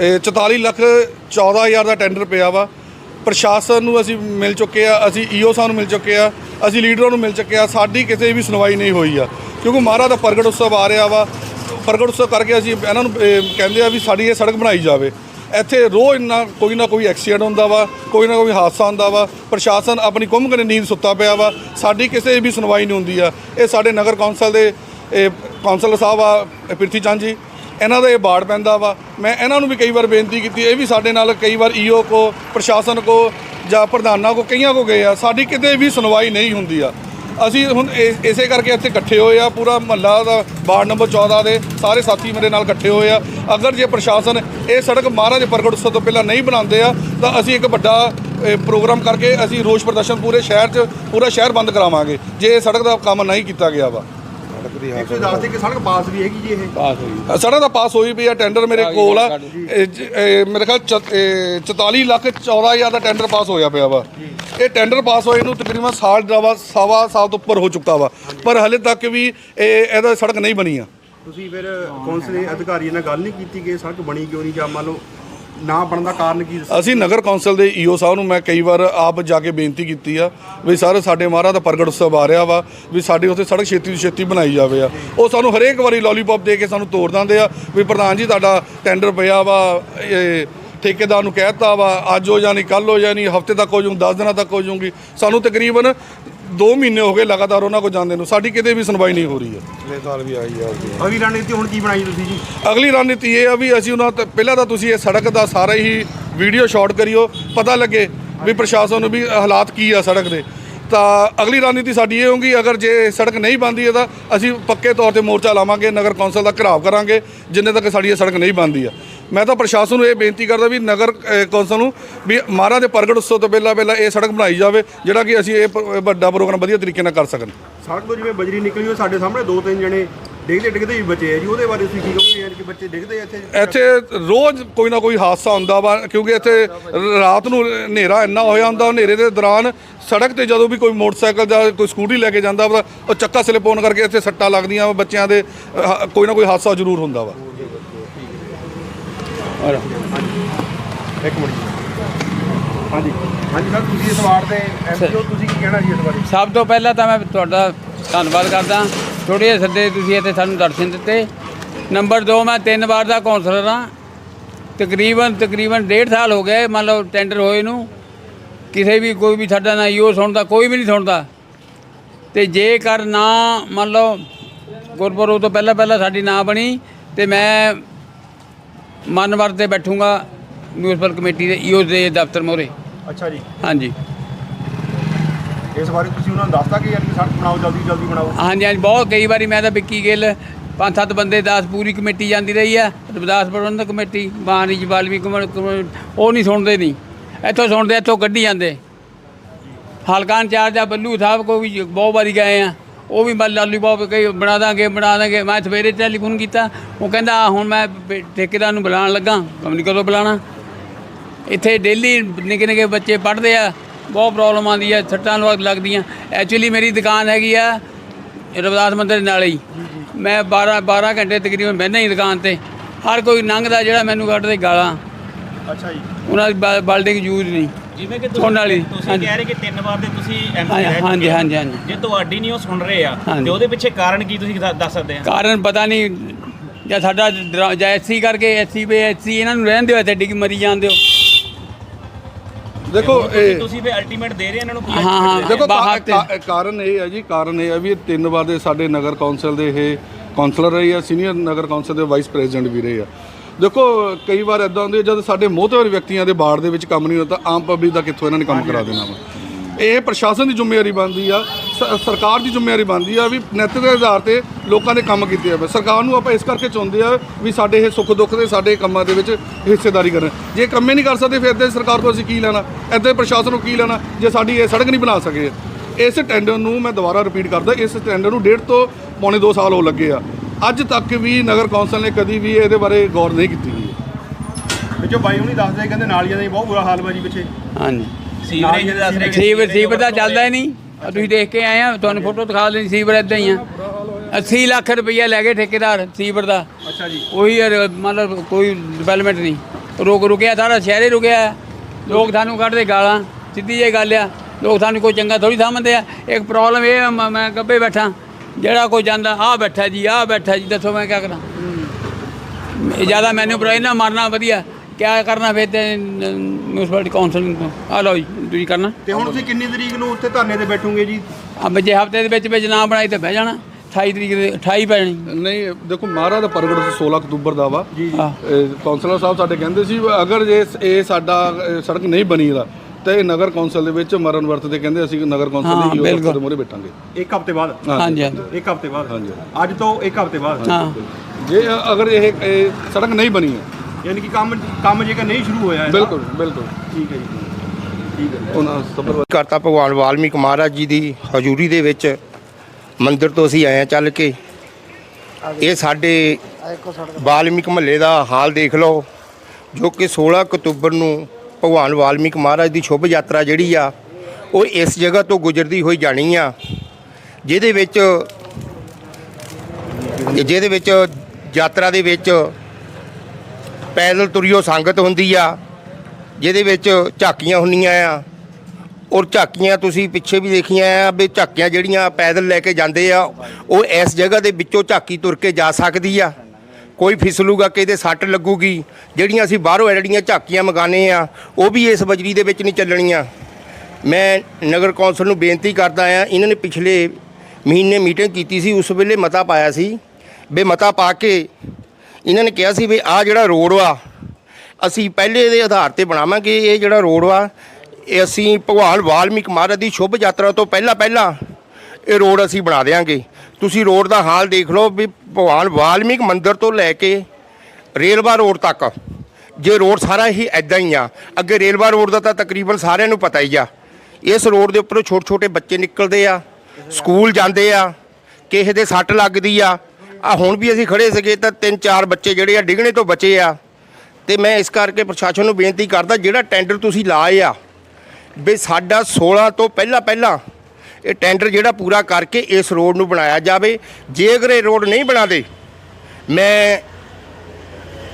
ਇਹ 44 ਲੱਖ 14000 ਦਾ ਟੈਂਡਰ ਪਿਆ ਵਾ। ਪ੍ਰਸ਼ਾਸਨ ਨੂੰ ਅਸੀਂ ਮਿਲ ਚੁੱਕੇ ਆ, ਅਸੀਂ ਈਓ ਸਾਹਿਬ ਨੂੰ ਮਿਲ ਚੁੱਕੇ ਆ, ਅਸੀਂ ਲੀਡਰਾਂ ਨੂੰ ਮਿਲ ਚੁੱਕੇ ਆ। ਸਾਡੀ ਕਿਸੇ ਵੀ ਸੁਣਵਾਈ ਨਹੀਂ ਹੋਈ ਆ, ਕਿਉਂਕਿ ਮਹਾਰਾਜ ਦਾ ਪ੍ਰਗਟ ਉਤਸਵ ਆ ਰਿਹਾ ਵਾ। ਪ੍ਰਗਟ ਉਤਸਵ ਕਰਕੇ ਅਸੀਂ ਇਹਨਾਂ ਨੂੰ ਕਹਿੰਦੇ ਆ ਵੀ ਸਾਡੀ ਇਹ ਸੜਕ ਬਣਾਈ ਜਾਵੇ। ਇੱਥੇ ਰੋਜ਼ ਇੰਨਾ ਕੋਈ ਨਾ ਕੋਈ ਐਕਸੀਡੈਂਟ ਹੁੰਦਾ ਵਾ, ਕੋਈ ਨਾ ਕੋਈ ਹਾਦਸਾ ਹੁੰਦਾ ਵਾ। ਪ੍ਰਸ਼ਾਸਨ ਆਪਣੀ ਕੁੰਭ ਕਰੇ ਨੀਂਦ ਸੁੱਤਾ ਪਿਆ ਵਾ। ਸਾਡੀ ਕਿਸੇ ਵੀ ਸੁਣਵਾਈ ਨਹੀਂ ਹੁੰਦੀ ਆ। ਇਹ ਸਾਡੇ ਨਗਰ ਕੌਂਸਲ ਦੇ ਕੌਂਸਲਰ ਸਾਹਿਬ ਆ, ਇਹ ਪ੍ਰਿਥੀ ਚੰਦ ਜੀ। ਇਹਨਾਂ ਦਾ ਇਹ ਬਾੜ ਪੈਂਦਾ ਵਾ। ਮੈਂ ਇਹਨਾਂ ਨੂੰ ਵੀ ਕਈ ਵਾਰ ਬੇਨਤੀ ਕੀਤੀ, ਇਹ ਵੀ ਸਾਡੇ ਨਾਲ ਕਈ ਵਾਰ ਈਓ ਕੋ, ਪ੍ਰਸ਼ਾਸਨ ਕੋ ਜਾਂ ਪ੍ਰਧਾਨਾਂ ਕੋ, ਕਈਆਂ ਕੋ ਗਏ ਆ। ਸਾਡੀ ਕਿਤੇ ਵੀ ਸੁਣਵਾਈ ਨਹੀਂ ਹੁੰਦੀ ਆ। ਅਸੀਂ ਹੁਣ ਇਸ- ਇਸੇ ਕਰਕੇ ਇੱਥੇ ਇਕੱਠੇ ਹੋਏ ਆ। ਪੂਰਾ ਮਹੱਲਾ ਦਾ ਵਾਰਡ ਨੰਬਰ 14 ਦੇ ਸਾਰੇ ਸਾਥੀ ਮੇਰੇ ਨਾਲ ਇਕੱਠੇ ਹੋਏ ਆ। ਅਗਰ ਜੇ ਪ੍ਰਸ਼ਾਸਨ ਇਹ ਸੜਕ ਮਹਾਰਾਜ ਪ੍ਰਗਟ ਉਤਸਵ ਤੋਂ ਪਹਿਲਾਂ ਨਹੀਂ ਬਣਾਉਂਦੇ ਆ, ਤਾਂ ਅਸੀਂ ਇੱਕ ਵੱਡਾ ਪ੍ਰੋਗਰਾਮ ਕਰਕੇ ਅਸੀਂ ਰੋਸ ਪ੍ਰਦਰਸ਼ਨ ਪੂਰੇ ਸ਼ਹਿਰ 'ਚ, ਪੂਰਾ ਸ਼ਹਿਰ ਬੰਦ ਕਰਾਵਾਂਗੇ। ਜੇ ਇਹ ਸੜਕ ਦਾ ਕੰਮ ਨਹੀਂ ਕੀਤਾ ਗਿਆ ਵਾ। 110 ਦੀ ਕਿ ਸੜਕ ਪਾਸ ਵੀ ਹੈਗੀ ਜੀ ਇਹ। ਪਾਸ ਹੋਈ। ਸੜਕ ਦਾ ਪਾਸ ਹੋਈ ਪਈ ਆ ਟੈਂਡਰ ਮੇਰੇ ਕੋਲ ਆ। ਇਹ ਜ- ਇਹ ਮੇਰੇ ਖਿਆਲ ਚ- ਇਹ 44 ਲੱਖ 14000 ਦਾ ਟੈਂਡਰ ਪਾਸ ਹੋਇਆ ਪਿਆ ਵਾ। ਇਹ ਟੈਂਡਰ ਪਾਸ ਹੋਏ ਨੂੰ ਤਕਰੀਬਨ ਸਾਲ ਦਾ ਵਾ ਸਵਾ ਸਾਲ ਤੋਂ ਉੱਪਰ ਹੋ ਚੁੱਕਾ ਵਾ। ਪਰ ਹਲੇ ਤੱਕ ਵੀ ਇਹ ਇਹਦਾ ਸੜਕ ਨਹੀਂ ਬਣੀ ਆ। ਤੁਸੀਂ ਫਿਰ ਕੌਂਸਲ ਦੇ ਅਧਿਕਾਰੀਆਂ ਨਾਲ ਗੱਲ ਨਹੀਂ ਕੀਤੀ ਕਿ ਇਹ ਸੜਕ ਬਣੀ ਕਿਉਂ ਨਹੀਂ ਜਾਂ ਮੰਨ ਲਓ ਨਾ ਬਣਨ ਦਾ ਕਾਰਨ ਕੀ ਅਸੀਂ ਨਗਰ ਕੌਂਸਲ ਦੇ ਈਓ ਸਾਹਿਬ ਨੂੰ ਮੈਂ ਕਈ ਵਾਰ ਆਪ ਜਾ ਕੇ ਬੇਨਤੀ ਕੀਤੀ ਆ ਵੀ ਸਰ, ਸਾਡੇ ਮਹਾਰਾਜ ਦਾ ਪ੍ਰਗਟ ਉਤਸਵ ਆ ਰਿਹਾ ਵਾ ਵੀ ਸਾਡੀ ਉੱਥੇ ਸੜਕ ਛੇਤੀ ਤੋਂ ਛੇਤੀ ਬਣਾਈ ਜਾਵੇ ਆ। ਉਹ ਸਾਨੂੰ ਹਰੇਕ ਵਾਰੀ ਲੋਲੀਪੌਪ ਦੇ ਕੇ ਸਾਨੂੰ ਤੋੜ ਦਿੰਦੇ ਆ ਵੀ ਪ੍ਰਧਾਨ ਜੀ, ਤੁਹਾਡਾ ਟੈਂਡਰ ਪਿਆ ਵਾ, ਇਹ ਠੇਕੇਦਾਰ ਨੂੰ ਕਹਿਤਾ ਵਾ, ਅੱਜ ਹੋ ਜਾਣੀ ਕੱਲ ਹੋ ਜਾਣੀ, ਹਫ਼ਤੇ ਤੱਕ ਹੋ ਜੂ 10 ਦਿਨਾਂ ਤੱਕ ਹੋ ਜੂਗੀ ਸਾਨੂੰ ਤਕਰੀਬਨ 2 ਮਹੀਨੇ ਹੋ ਗਏ ਲਗਾਤਾਰ ਉਹਨਾਂ ਕੋਲ ਜਾਂਦੇ ਨੂੰ ਸਾਡੀ ਕਿਤੇ ਵੀ ਸੁਣਵਾਈ ਨਹੀਂ ਹੋ ਰਹੀ ਹੈ। ਅਗਲੀ ਰਣਨੀਤੀ ਹੁਣ ਕੀ ਬਣਾਈ ਤੁਸੀਂ ਜੀ? ਅਗਲੀ ਰਣਨੀਤੀ ਇਹ ਆ ਵੀ ਅਸੀਂ ਉਹਨਾਂ ਤੋਂ ਪਹਿਲਾਂ ਤਾਂ ਤੁਸੀਂ ਇਹ ਸੜਕ ਦਾ ਸਾਰਾ ਹੀ ਵੀਡੀਓ ਸ਼ਾਟ ਕਰਿਓ ਪਤਾ ਲੱਗੇ ਵੀ ਪ੍ਰਸ਼ਾਸਨ ਨੂੰ ਵੀ ਹਾਲਾਤ ਕੀ ਆ ਸੜਕ ਦੇ। ਤਾਂ ਅਗਲੀ ਰਣਨੀਤੀ ਸਾਡੀ ਇਹ ਹੋਊਗੀ ਅਗਰ ਜੇ ਸੜਕ ਨਹੀਂ ਬਣਦੀ ਹੈ ਤਾਂ ਅਸੀਂ ਪੱਕੇ ਤੌਰ ਤੇ ਮੋਰਚਾ ਲਾਵਾਂਗੇ ਨਗਰ ਕੌਂਸਲ ਦਾ ਘਰਾਵ ਕਰਾਂਗੇ ਜਿੰਨੇ ਤੱਕ ਸਾਡੀ ਇਹ ਸੜਕ ਨਹੀਂ ਬਣਦੀ ਆ। ਮੈਂ ਤਾਂ ਪ੍ਰਸ਼ਾਸਨ ਨੂੰ ਇਹ ਬੇਨਤੀ ਕਰਦਾ ਵੀ ਨਗਰ ਕੌਂਸਲ ਨੂੰ ਵੀ ਮਹਾਰਾਜ ਦੇ ਪ੍ਰਗਟ ਉਤਸਵ ਤੋਂ ਪਹਿਲਾਂ ਪਹਿਲਾਂ ਇਹ ਸੜਕ ਬਣਾਈ ਜਾਵੇ ਜਿਹੜਾ ਕਿ ਅਸੀਂ ਇਹ ਵੱਡਾ ਪ੍ਰੋਗਰਾਮ ਵਧੀਆ ਤਰੀਕੇ ਨਾਲ ਕਰ ਸਕਣ। ਸੜਕ ਤੋਂ ਜਿਵੇਂ ਬਜਰੀ ਨਿਕਲੀ ਉਹ ਸਾਡੇ ਸਾਹਮਣੇ ਦੋ ਤਿੰਨ ਜਣੇ ਡਿੱਗਦੇ ਡਿੱਗਦੇ ਹੀ ਬਚੇ ਆ ਜੀ ਉਹਦੇ ਬਾਰੇ ਤੁਸੀਂ ਕੀ ਕਹੋਗੇ ਯਾਰ ਕਿ ਬੱਚੇ ਡਿੱਗਦੇ ਇੱਥੇ? ਇੱਥੇ ਰੋਜ਼ ਕੋਈ ਨਾ ਕੋਈ ਹਾਦਸਾ ਹੁੰਦਾ ਵਾ ਕਿਉਂਕਿ ਇੱਥੇ ਰਾਤ ਨੂੰ ਹਨੇਰਾ ਇੰਨਾ ਹੋਇਆ ਹੁੰਦਾ ਹਨੇਰੇ ਦੇ ਦੌਰਾਨ ਸੜਕ ਤੇ ਜਦੋਂ ਵੀ ਕੋਈ ਮੋਟਰਸਾਈਕਲ ਜਾਂ ਕੋਈ ਸਕੂਟਰੀ ਲੈ ਕੇ ਜਾਂਦਾ ਵਾ ਉਹ ਚੱਕਾ ਸਲਿਪ ਹੋਣ ਕਰਕੇ ਇੱਥੇ ਸੱਟਾਂ ਲੱਗਦੀਆਂ ਬੱਚਿਆਂ ਦੇ ਕੋਈ ਨਾ ਕੋਈ ਹਾਦਸਾ ਜ਼ਰੂਰ ਹੁੰਦਾ ਵਾ। ਇੱਕ ਮਿੰਟ ਹਾਂਜੀ। ਹਾਂਜੀ ਸਰ ਤੁਸੀਂ ਇਸ ਵਾਰਡ ਦੇ ਐਮਪੀਓ ਤੁਸੀਂ ਕੀ ਕਹਿਣਾ ਜੀ ਇਸ ਬਾਰੇ? ਸਭ ਤੋਂ ਪਹਿਲਾਂ ਤਾਂ ਮੈਂ ਤੁਹਾਡਾ ਧੰਨਵਾਦ ਕਰਦਾ। ਥੋੜੇ ਜਿਹੇ ਸੱਦੇ ਤੁਸੀਂ ਇੱਥੇ ਸਾਨੂੰ ਦਰਸ਼ਨ ਦਿੱਤੇ। ਨੰਬਰ 2 ਮੈਂ ਤਿੰਨ ਵਾਰ ਦਾ ਕੌਂਸਲਰ ਹਾਂ। ਤਕਰੀਬਨ ਤਕਰੀਬਨ ਡੇਢ ਸਾਲ ਹੋ ਗਏ ਮੰਨ ਲਓ ਟੈਂਡਰ ਹੋਏ ਨੂੰ। ਕਿਸੇ ਵੀ ਕੋਈ ਵੀ ਸਾਡਾ ਨਾ ਯੋ ਸੁਣਦਾ ਕੋਈ ਵੀ ਨਹੀਂ ਸੁਣਦਾ। ਤੇ ਜੇਕਰ ਨਾ ਮੰਨ ਲਓ ਗੁਰਪੁਰਬ ਤੋਂ ਪਹਿਲਾਂ ਪਹਿਲਾਂ ਸਾਡੀ ਨਾ ਬਣੀ ਤੇ ਮੈਂ ਮਨਵਰ ਤੇ ਬੈਠੂੰਗਾ ਮਿਊਨਿਸਪਲ ਕਮੇਟੀ ਦੇ ਈਓ ਦੇ ਦਫ਼ਤਰ ਮੋਰੇ ਅੱਛਾ ਜੀ। ਹਾਂਜੀ। ਇਸ ਬਾਰੇ ਤੁਸੀਂ ਉਹਨਾਂ ਨੂੰ ਦੱਸਤਾ ਕਿ ਕਿ ਸੜਕ ਬਣਾਓ ਜਲਦੀ ਜਲਦੀ ਬਣਾਓ? ਹਾਂਜੀ ਹਾਂਜੀ ਬਹੁਤ ਕਈ ਵਾਰੀ ਮੈਂ ਤਾਂ ਵਿੱਕੀ ਗਿੱਲ ਪੰਜ ਸੱਤ ਬੰਦੇ 10 ਪੂਰੀ ਕਮੇਟੀ ਜਾਂਦੀ ਰਹੀ ਆ ਰਵਿਦਾਸ ਪ੍ਰਬੰਧਕ ਕਮੇਟੀ ਬਾਣੀ ਜਵਾਲਵੀ ਕਮੇ- ਕਮੇ- ਉਹ ਨਹੀਂ ਸੁਣਦੇ ਨਹੀਂ। ਇੱਥੋਂ ਸੁਣਦੇ ਇੱਥੋਂ ਕੱਢੀ ਜਾਂਦੇ। ਹਲਕਾ ਇੰਚਾਰਜ ਆ ਬੱਲੂ ਸਾਹਿਬ ਕੋ ਵੀ ਬਹੁਤ ਵਾਰੀ ਗਏ ਆ। ਉਹ ਵੀ ਮੈਂ ਲਾਲੀ ਬਾਬ ਕਈ ਬਣਾ ਦਾਂਗੇ ਬਣਾ ਦਾਂਗੇ। ਮੈਂ ਸਵੇਰੇ ਟੈਲੀਫੋਨ ਕੀਤਾ। ਉਹ ਕਹਿੰਦਾ "ਆ, ਹੁਣ ਮੈਂ ਠੇਕੇਦਾਰ ਨੂੰ ਬੁਲਾਉਣ ਲੱਗਾ। ਕੰਪਨੀ ਕਦੋਂ ਬੁਲਾਣਾ ਇੱਥੇ ਡੇਲੀ ਨਿੱਕੇ ਨਿੱਕੇ ਬੱਚੇ ਪੜ੍ਹਦੇ ਆ। ਬਹੁਤ ਪ੍ਰੋਬਲਮ ਆਉਂਦੀ ਆ ਲਵਾ ਲੱਗਦੀਆਂ। ਐਕਚੁਅਲੀ ਮੇਰੀ ਦੁਕਾਨ ਹੈਗੀ ਆ ਰਵਿਦਾਸ ਮੰਦਿਰ ਦੇ ਨਾਲ ਹੀ। ਮੈਂ 12 12 ਘੰਟੇ ਤਕਰੀਬਨ ਬਹਿੰਦਾ ਹੀ ਦੁਕਾਨ ਤੇ। ਹਰ ਕੋਈ ਲੰਘਦਾ ਜਿਹੜਾ ਮੈਨੂੰ ਕੱਢਦੇ ਗਾਲਾਂ। ਅੱਛਾ ਜੀ। ਉਹਨਾਂ ਦੀ ਬਾਲਡਿੰਗ ਯੂਜ਼ ਨਹੀਂ। ਜਿਵੇਂ ਕਿ ਸੁਣਨ ਵਾਲੀ, ਤੁਸੀਂ ਹਾਂਜੀ। ਕਹਿ ਰਹੇ ਕਿ ਤਿੰਨ ਵਾਰ ਦੇ ਤੁਸੀਂ ਐਮਪੀ ਹਾਂਜੀ, ਰਹਿ ਚੁੱਕੇ ਹਾਂਜੀ, ਹੋ। ਹਾਂਜੀ, ਹਾਂਜੀ। ਜੇ ਤੁਹਾਡੀ ਨਹੀਂ ਉਹ ਸੁਣ ਰਹੇ ਆ ਹਾਂਜੀ। ਤੇ ਉਹਦੇ ਪਿੱਛੇ ਕਾਰਨ ਕੀ ਤੁਸੀਂ ਦ- ਦੱਸ ਸਕਦੇ ਆ ਕਾਰਨ ਪਤਾ ਨਹੀਂ ਜਾਂ ਸਾਡਾ ਡਰਾ- ਜਾਂ ਐਸਸੀ ਕਰਕੇ ਐਸਸੀ ਵੇ ਐਸਸੀ ਇਹਨਾਂ ਨੂੰ ਰਹਿਣ ਦਿਓ ਇੱਥੇ ਡਿੱਗ ਮਰੀ ਜਾਂਦੇ ਹੋ ਦੇਖੋ ਇਹ ਤੁਸੀਂ ਫਿਰ ਅਲਟੀਮੇਟ ਦੇ ਰਹੇ ਇਹਨਾਂ ਨੂੰ ਕੀ ਹਾਂ, ਹਾਂ। ultimate ਦੇ ਰਹੇ ਦੇਖੋ ਬਾਹਰ ਕਾ- ਕਾ- ਕਾਰਨ ਇਹ ਹੈ ਜੀ ਕਾਰਨ ਇਹ ਹੈ ਵੀ ਇਹ ਤਿੰਨ ਵਾਰ ਦੇ ਸਾਡੇ ਨਗਰ ਕੌਂਸਲ ਦੇ ਇਹ ਕੌਂਸਲਰ ਰਹੇ ਆ ਸੀਨੀਅਰ ਨਗਰ ਕੌਂਸਲ ਦੇ ਵਾਈਸ ਪ੍ਰੈਜ਼ੀਡੈਂਟ ਵੀ ਰਹੇ ਆ ਦੇਖੋ ਕਈ ਵਾਰ ਇਦਾਂ ਹੁੰਦੀ ਹੈ ਜਦ ਸਾਡੇ ਮੋਹਤਵਰ ਵਿਅਕਤੀਆਂ ਦੇ ਬਾੜ ਦੇ ਵਿੱਚ ਕੰਮ ਨਹੀਂ ਹੁੰਦਾ ਤਾਂ ਆਮ ਪਬਲਿਕ ਦਾ ਕਿੱਥੋਂ ਇਹਨਾਂ ਨੇ ਕੰਮ ਕਰਾ ਦੇਣਾ ਵਾ। ਇਹ ਪ੍ਰਸ਼ਾਸਨ ਦੀ ਜ਼ਿੰਮੇਵਾਰੀ ਬਣਦੀ ਆ ਸਰਕਾਰ ਦੀ ਜ਼ਿੰਮੇਵਾਰੀ ਬਣਦੀ ਆ ਵੀ ਨੈਤਿਕ ਦੇ ਆਧਾਰ ਤੇ ਲੋਕਾਂ ਨੇ ਕੰਮ ਕੀਤੇ ਆ ਸਰਕਾਰ ਨੂੰ ਆਪਾਂ ਇਸ ਕਰਕੇ ਚਾਹੁੰਦੇ ਆ ਵੀ ਸਾਡੇ ਇਹ ਸੁੱਖ ਦੁੱਖ ਦੇ ਸਾਡੇ ਕੰਮਾਂ ਦੇ ਵਿੱਚ ਹਿੱਸੇਦਾਰੀ ਕਰਨ। ਜੇ ਕੰਮੇ ਨਹੀਂ ਕਰ ਸਕਦੇ ਫਿਰ ਤੇ ਸਰਕਾਰ ਕੋਲ ਅਸੀਂ ਕੀ ਲੈਣਾ? ਇੱਦਾਂ ਪ੍ਰਸ਼ਾਸਨ ਨੂੰ ਕੀ ਲੈਣਾ? ਜੇ ਸਾਡੀ ਇਹ ਸੜਕ ਨਹੀਂ ਬਣਾ ਸਕੇ। ਇਸ ਟੈਂਡਰ ਨੂੰ ਮੈਂ ਦੁਬਾਰਾ ਰਿਪੀਟ ਕਰਦਾ ਇਸ ਟੈਂਡਰ ਨੂੰ ਡੇਢ ਤੋਂ ਪੌਣੇ 2 ਸਾਲ ਹੋ ਲੱਗੇ ਆ। ਅੱਜ ਤੱਕ ਵੀ ਨਗਰ ਕੌਂਸਲ ਨੇ ਕਦੀ ਵੀ ਇਹਦੇ ਬਾਰੇ ਗੌਰ ਨਹੀਂ ਕੀਤੀ ਗਈ ਵਿੱਚੋਂ ਬਾਈ ਹੁਣੀ ਦੱਸਦੇ ਕਹਿੰਦੇ ਨਾਲੀਆਂ ਦਾ ਹੀ ਬਹੁਤ ਬੁਰਾ ਹਾਲ ਵਾ ਜੀ ਪਿੱਛੇ। ਹਾਂਜੀ। ਸੀਵਰੇਜ ਦੇ ਦੱਸ ਰਹੇ ਕਿ ਸੀਵਰ ਸੀਵਰ ਦਾ ਚੱਲਦਾ ਹੀ ਨਹੀਂ। ਤੁਸੀਂ ਦੇਖ ਕੇ ਆਏ ਆ ਤੁਹਾਨੂੰ ਫੋਟੋ ਦਿਖਾ ਦੇਣੀ ਸੀਵਰ ਇਦਾਂ ਹੀ ਆ। 80 ਲੱਖ ਰੁਪਈਆ ਲੈ ਗਏ ਠੇਕੇਦਾਰ ਸੀਵਰ ਦਾ। ਅੱਛਾ ਜੀ। ਉਹੀ ਮਤਲਬ ਕੋਈ ਡਿਵੈਲਪਮੈਂਟ ਨਹੀਂ। ਰੁਕ ਰੁਕਿਆ ਸਾਰਾ ਸ਼ਹਿਰੇ ਰੁਕਿਆ ਲੋਕ ਸਾਨੂੰ ਕੱਢਦੇ ਗਾਲਾਂ ਸਿੱਧੀ ਜਿਹੀ ਗੱਲ ਆ। ਲੋਕ ਸਾਨੂੰ ਕੋਈ ਚੰਗਾ ਥੋੜੀ ਸਮਝਦੇ ਆ। ਇੱਕ ਪ੍ਰੋਬਲਮ ਇਹ ਮੈਂ ਗੱਬੇ ਬੈਠਾ। ਜਿਹੜਾ ਕੋਈ ਜਾਂਦਾ ਆ ਬੈਠਾ ਜੀ ਆ ਬੈਠਾ ਜੀ ਦੱਸੋ ਮੈਂ ਕੀ ਕਰਾਂ? ਜ਼ਿਆਦਾ ਮੈਨੂੰ ਪਰ ਇਹਨਾਂ ਮਾਰਨਾ ਵਧੀਆ। ਕਿਆ ਕਰਨਾ ਫਿਰ ਤੇ ਮਿਊਨਿਸਪੈਲਿਟੀ ਕਾਉਂਸਲ ਤੋਂ ਆ ਲਓ ਜੀ ਤੁਸੀਂ ਕਰਨਾ। ਤੇ ਹੁਣ ਤੁਸੀਂ ਕਿੰਨੀ ਤਰੀਕ ਨੂੰ ਉੱਥੇ ਧਰਨੇ ਤੇ ਬੈਠੋਗੇ ਜੀ? ਆ ਜੇ ਹਫ਼ਤੇ ਦੇ ਵਿੱਚ ਵਿੱਚ ਨਾ ਬਣਾਈ ਤਾਂ ਬਹਿ ਜਾਣਾ। 28 ਤਰੀਕ ਦੇ 28 ਪੈ ਜਾਣੀ। ਨਹੀਂ ਦੇਖੋ ਮਹਾਰਾਜ ਦਾ ਪ੍ਰਗਟ 16 ਅਕਤੂਬਰ ਦਾ ਵਾ। ਜੀ। ਕਾਉਂਸਲਰ ਸਾਹਿਬ ਸਾਡੇ ਕਹਿੰਦੇ ਸੀ ਅਗਰ ਜੇ ਇਹ ਸਾਡਾ ਸੜਕ ਨਹੀਂ ਬਣੀ ਦਾ ਤੇ ਇਹ ਨਗਰ ਕੌਂਸਲ ਦੇ ਵਿੱਚ ਮਰਨ ਵਰਤ ਤੇ ਕਹਿੰਦੇ ਅਸੀਂ ਨਗਰ ਕੌਂਸਲ ਹਾਂ, ਦੀ ਬਿਲਕੁਲ। ਦੇ ਮੂਹਰੇ ਬੈਠਾਂਗੇ। ਇੱਕ ਹਫ਼ਤੇ ਬਾਅਦ? ਹਾਂਜੀ ਹਾਂਜੀ। ਇੱਕ ਹਫ਼ਤੇ ਬਾਅਦ? ਹਾਂਜੀ। ਅੱਜ ਤੋਂ ਇੱਕ ਹਫ਼ਤੇ ਬਾਅਦ? ਹਾਂ। ਜੇ ਅਗਰ ਇਹ ਇਹ ਸੜਕ ਨਹੀਂ ਬਣੀ ਹੈ। ਯਾਨੀ ਕਿ ਕੰਮ ਕੰਮ ਜੇਕਰ ਨਹੀਂ ਸ਼ੁਰੂ ਹੋਇਆ ਇਹਦਾ, ਬਿਲਕੁਲ ਬਿਲਕੁਲ। ਠੀਕ ਹੈ ਜੀ। ਠੀਕ ਹੈ। ਉਹਨਾਂ ਸਬਰ ਕਰਤਾ ਭਗਵਾਨ ਵਾਲਮੀਕ ਮਹਾਰਾਜ ਜੀ ਦੀ ਹਜ਼ੂਰੀ ਦੇ ਵਿੱਚ ਮੰਦਿਰ ਤੋਂ ਅਸੀਂ ਆਏ ਹਾਂ ਚੱਲ ਕੇ। ਇਹ ਸਾਡੇ ਵਾਲਮੀਕ ਮਹੱਲੇ ਦਾ ਹਾਲ ਦੇਖ ਲਓ ਜੋ ਕਿ 16 ਅਕਤੂਬਰ ਨੂੰ ਭਗਵਾਨ ਵਾਲਮੀਕ ਮਹਾਰਾਜ ਦੀ ਸ਼ੁਭ ਯਾਤਰਾ ਜਿਹੜੀ ਆ, ਉਹ ਇਸ ਜਗ੍ਹਾ ਤੋਂ ਗੁਜ਼ਰਦੀ ਹੋਈ ਜਾਣੀ ਆ। ਜਿਹਦੇ ਵਿੱਚ ਜਿਹਦੇ ਵਿੱਚ ਯਾਤਰਾ ਦੇ ਵਿੱਚ ਪੈਦਲ ਤੁਰਿਓ ਸੰਗਤ ਹੁੰਦੀ ਆ, ਜਿਹਦੇ ਵਿੱਚ ਝਾਕੀਆਂ ਹੁੰਦੀਆਂ ਆ। ਔਰ ਝਾਕੀਆਂ ਤੁਸੀਂ ਪਿੱਛੇ ਵੀ ਦੇਖੀਆਂ ਆ ਵੀ ਝਾਕੀਆਂ ਜਿਹੜੀਆਂ ਪੈਦਲ ਲੈ ਕੇ ਜਾਂਦੇ ਆ, ਉਹ ਇਸ ਜਗ੍ਹਾ ਦੇ ਵਿੱਚੋਂ ਝਾਕੀ ਤੁਰ ਕੇ ਜਾ ਸਕਦੀ ਆ। ਕੋਈ ਫਿਸਲੂਗਾ ਕਿਤੇ ਸੱਟ ਲੱਗੂਗੀ? ਜਿਹੜੀਆਂ ਅਸੀਂ ਬਾਹਰੋਂ ਜਿਹੜੀਆਂ ਝਾਕੀਆਂ ਮੰਗਾਨੇ ਆ ਉਹ ਵੀ ਇਸ ਬਜਰੀ ਦੇ ਵਿੱਚ ਨਹੀਂ ਚੱਲਣੀਆਂ। ਮੈਂ ਨਗਰ ਕੌਂਸਲ ਨੂੰ ਬੇਨਤੀ ਕਰਦਾ ਆ ਇਹਨਾਂ ਨੇ ਪਿਛਲੇ ਮਹੀਨੇ ਮੀਟਿੰਗ ਕੀਤੀ ਸੀ, ਉਸ ਵੇਲੇ ਮਤਾ ਪਾਇਆ ਸੀ। ਵੀ ਮਤਾ ਪਾ ਕੇ ਇਹਨਾਂ ਨੇ ਕਿਹਾ ਸੀ ਵੀ ਆਹ ਜਿਹੜਾ ਰੋਡ ਵਾ ਅਸੀਂ ਪਹਿਲੇ ਦੇ ਆਧਾਰ ਤੇ ਬਣਾਵਾਂਗੇ, ਇਹ ਜਿਹੜਾ ਰੋਡ ਵਾ ਇਹ ਅਸੀਂ ਭਗਵਾਨ ਵਾਲਮੀਕ ਮਹਾਰਾਜ ਦੀ ਸ਼ੁਭ ਯਾਤਰਾ ਤੋਂ ਪਹਿਲਾਂ ਪਹਿਲਾਂ ਇਹ ਰੋਡ ਅਸੀਂ ਬਣਾ ਦੇਵਾਂਗੇ ਤੁਸੀਂ ਰੋਡ ਦਾ ਹਾਲ ਦੇਖ ਲਓ ਵੀ ਭਗਵਾਨ ਵਾਲਮੀਕ ਮੰਦਿਰ ਤੋਂ ਲੈ ਕੇ ਰੇਲਵਾ ਰੋਡ ਤੱਕ। ਜੇ ਰੋਡ ਸਾਰਾ ਹੀ ਐਦਾਂ ਹੀ ਆ, ਅੱਗੇ ਰੇਲਵਾ ਰੋਡ ਦਾ ਤਾਂ ਤਕਰੀਬਨ ਸਾਰਿਆਂ ਨੂੰ ਪਤਾ ਹੀ ਆ। ਇਸ ਰੋਡ ਦੇ ਉੱਪਰੋਂ ਛੋਟੇ ਛੋਟੇ ਬੱਚੇ ਨਿਕਲਦੇ ਆ, ਸਕੂਲ ਜਾਂਦੇ ਆ, ਕਿਸੇ ਦੇ ਸੱਟ ਲੱਗਦੀ ਆ। ਆ ਹੁਣ ਵੀ ਅਸੀਂ ਖੜੇ ਸੀਗੇ ਤਾਂ ਤਿੰਨ ਚਾਰ ਬੱਚੇ ਜਿਹੜੇ ਆ ਡਿੱਗਣੇ ਤੋਂ ਬਚੇ ਆ। ਤੇ ਮੈਂ ਇਸ ਕਰਕੇ ਪ੍ਰਸ਼ਾਸਨ ਨੂੰ ਬੇਨਤੀ ਕਰਦਾ, ਜਿਹੜਾ ਟੈਂਡਰ ਤੁਸੀਂ ਲਾਏ ਆ, ਵੀ ਸਾਡਾ 16 ਤੋਂ ਪਹਿਲਾਂ ਪਹਿਲਾਂ ਇਹ ਟੈਂਡਰ ਜਿਹੜਾ ਪੂਰਾ ਕਰਕੇ ਇਸ ਰੋਡ ਨੂੰ ਬਣਾਇਆ ਜਾਵੇ। ਜੇ ਅਗਰ ਇਹ ਰੋਡ ਨਹੀਂ ਬਣਾਦੇ ਮੈਂ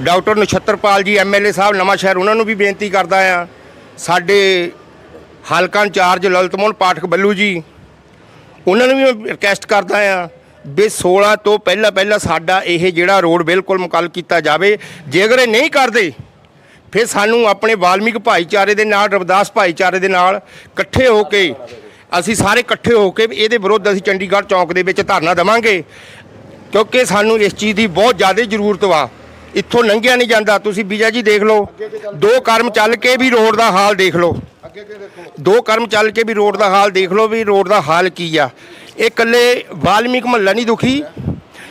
ਡਾਕਟਰ ਨਛੱਤਰਪਾਲ ਜੀ ਐਮਐਲਏ ਸਾਹਿਬ, ਨਵਾਂ ਸ਼ਹਿਰ, ਉਹਨਾਂ ਨੂੰ ਵੀ ਬੇਨਤੀ ਕਰਦਾ ਆ ਸਾਡੇ ਹਲਕਾ ਇੰਚਾਰਜ ਲਲਿਤਮੋਹਨ ਪਾਠਕ ਬੱਲੂ ਜੀ, ਉਹਨਾਂ ਨੂੰ ਵੀ ਮੈਂ ਰਿਕਵੈਸਟ ਕਰਦਾ ਆ ਵੀ 16 ਤੋਂ ਪਹਿਲਾਂ ਪਹਿਲਾਂ ਸਾਡਾ ਇਹ ਜਿਹੜਾ ਰੋਡ ਬਿਲਕੁਲ ਮੁਕੱਲ ਕੀਤਾ ਜਾਵੇ। ਜੇ ਅਗਰ ਇਹ ਨਹੀਂ ਕਰਦੇ, ਫਿਰ ਸਾਨੂੰ ਆਪਣੇ ਵਾਲਮੀਕ ਭਾਈਚਾਰੇ ਦੇ ਨਾਲ, ਰਵਿਦਾਸ ਭਾਈਚਾਰੇ ਦੇ ਨਾਲ ਇਕੱਠੇ ਹੋ ਕੇ ਅਸੀਂ ਸਾਰੇ ਇਕੱਠੇ ਹੋ ਕੇ ਇਹਦੇ ਵਿਰੁੱਧ ਅਸੀਂ ਚੰਡੀਗੜ੍ਹ ਚੌਂਕ ਦੇ ਵਿੱਚ ਧਰਨਾ ਦੇਵਾਂਗੇ। ਕਿਉਂਕਿ ਸਾਨੂੰ ਇਸ ਚੀਜ਼ ਦੀ ਬਹੁਤ ਜ਼ਿਆਦਾ ਜ਼ਰੂਰਤ ਵਾ। ਇੱਥੋਂ ਲੰਘਿਆ ਨਹੀਂ ਜਾਂਦਾ। ਤੁਸੀਂ ਬੀਜਾ ਜੀ ਦੇਖ ਲਓ। ਦੋ ਕਰਮ ਚੱਲ ਕੇ ਵੀ ਰੋਡ ਦਾ ਹਾਲ ਦੇਖ ਲਓ। ਦੋ ਕਰਮ ਚੱਲ ਕੇ ਵੀ ਰੋਡ ਦਾ ਹਾਲ ਦੇਖ ਲਓ ਵੀ ਰੋਡ ਦਾ ਹਾਲ ਕੀ ਆ। ਇਹ ਇਕੱਲੇ ਵਾਲਮੀਕ ਮਹੱਲਾ ਨਹੀਂ ਦੁਖੀ।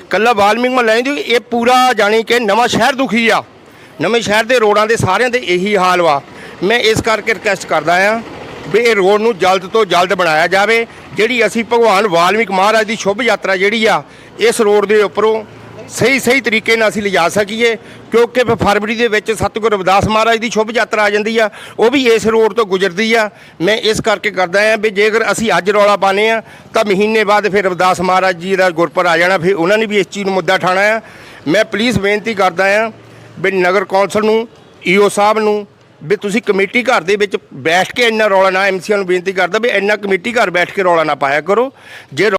ਕੱਲਾ ਵਾਲਮੀਕ ਮਹੱਲਾ ਨਹੀਂ ਦੁਖੀ। ਇਹ ਪੂਰਾ ਜਾਣੀ ਕਿ ਨਵਾਂ ਸ਼ਹਿਰ ਦੁਖੀ ਆ। ਨਵੇਂ ਸ਼ਹਿਰ ਦੇ ਰੋਡਾਂ ਦੇ ਸਾਰਿਆਂ ਦੇ ਇਹੀ ਹਾਲ ਵਾ। ਮੈਂ ਇਸ ਕਰਕੇ ਰਿਕਵੈਸਟ ਕਰਦਾ ਆ ਵੀ ਇਹ ਰੋਡ ਨੂੰ ਜਲਦ ਤੋਂ ਜਲਦ ਬਣਾਇਆ ਜਾਵੇ, ਜਿਹੜੀ ਅਸੀਂ ਭਗਵਾਨ ਵਾਲਮੀਕ ਮਹਾਰਾਜ ਦੀ ਸ਼ੁਭ ਯਾਤਰਾ ਜਿਹੜੀ ਆ, ਇਸ ਰੋਡ ਦੇ ਉੱਪਰੋਂ ਸਹੀ ਸਹੀ ਤਰੀਕੇ ਨਾਲ ਅਸੀਂ ਲਿਜਾ ਸਕੀਏ, ਕਿਉਂਕਿ ਫਰਵਰੀ ਦੇ ਵਿੱਚ ਸਤਿਗੁਰੂ ਰਵਿਦਾਸ ਮਹਾਰਾਜ ਦੀ ਸ਼ੁਭ ਯਾਤਰਾ ਆ ਜਾਂਦੀ ਆ, ਉਹ ਵੀ ਇਸ ਰੋਡ ਤੋਂ ਗੁਜ਼ਰਦੀ ਆ। ਮੈਂ ਇਸ ਕਰਕੇ ਕਰਦਾ ਆ ਵੀ ਜੇਕਰ ਅਸੀਂ ਅੱਜ ਰੌਲਾ ਪਾਣੇ ਆ, ਤਾਂ ਮਹੀਨੇ ਬਾਅਦ ਫਿਰ ਰਵਿਦਾਸ ਮਹਾਰਾਜ ਜੀ ਦਾ ਗੁਰਪੁਰ ਆ ਜਾਣਾ, ਫਿਰ ਉਹਨਾਂ ਨੇ ਵੀ ਇਸ ਚੀਜ਼ ਨੂੰ ਮੁੱਦਾ ਠਾਣਾ ਆ। ਮੈਂ ਪਲੀਜ਼ ਬੇਨਤੀ ਕਰਦਾ ਆ ਵੀ ਨਗਰ ਕੌਂਸਲ ਨੂੰ, ਈਓ ਸਾਹਿਬ ਨੂੰ ਵੀ ਤੁਸੀਂ ਕਮੇਟੀ ਘਰ ਦੇ ਵਿੱਚ ਬੈਠ ਕੇ ਇੰਨਾ ਰੌਲਾ ਨਾ, ਐਮਸੀਆਂ ਨੂੰ ਬੇਨਤੀ ਕਰਦਾ ਵੀ ਇੰਨਾ ਕਮੇਟੀ ਘਰ ਬੈਠ ਕੇ ਰੌਲਾ ਨਾ ਪਾਇਆ ਕਰੋ। ਜੇ ਰੌ-